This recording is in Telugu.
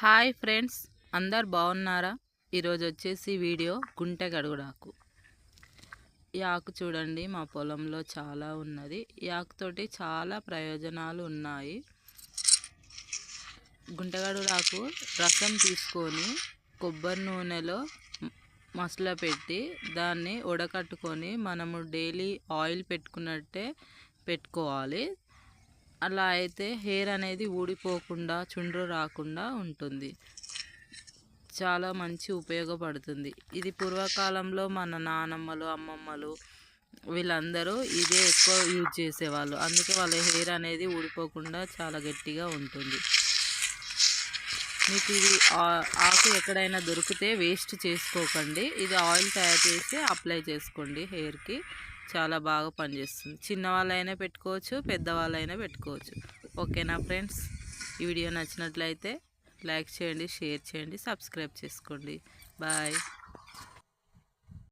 హాయ్ ఫ్రెండ్స్ అందరు బాగున్నారా? ఈరోజు వచ్చేసి వీడియో గుంటె గడుగుడాకు. ఈ ఆకు చూడండి మా పొలంలో చాలా ఉన్నది. ఈ ఆకుతోటి చాలా ప్రయోజనాలు ఉన్నాయి. గుంటగడుగుడాకు రసం తీసుకొని కొబ్బరి నూనెలో మసల పెట్టి దాన్ని ఉడకట్టుకొని మనము డైలీ ఆయిల్ పెట్టుకున్నట్టే పెట్టుకోవాలి. అలా అయితే హెయిర్ అనేది ఊడిపోకుండా చుండ్రు రాకుండా ఉంటుంది. చాలా మంచి ఉపయోగపడుతుంది. ఇది పూర్వకాలంలో మన నానమ్మలు అమ్మమ్మలు వీళ్ళందరూ ఇదే ఎక్కువ యూజ్ చేసేవాళ్ళు. అందుకే వాళ్ళ హెయిర్ అనేది ఊడిపోకుండా చాలా గట్టిగా ఉంటుంది. మీకు ఇది ఆకు ఎక్కడైనా దొరికితే వేస్ట్ చేసుకోకండి. ఇది ఆయిల్ తయారు చేసి అప్లై చేసుకోండి హెయిర్కి. చాలా బాగా పనిచేస్తుంది. చిన్నవాళ్ళైనా పెట్టుకోవచ్చు పెద్దవాళ్ళైనా పెట్టుకోవచ్చు. ఓకేనా ఫ్రెండ్స్? ఈ వీడియో నచ్చినట్లయితే లైక్ చేయండి షేర్ చేయండి సబ్స్క్రైబ్ చేసుకోండి. బాయ్.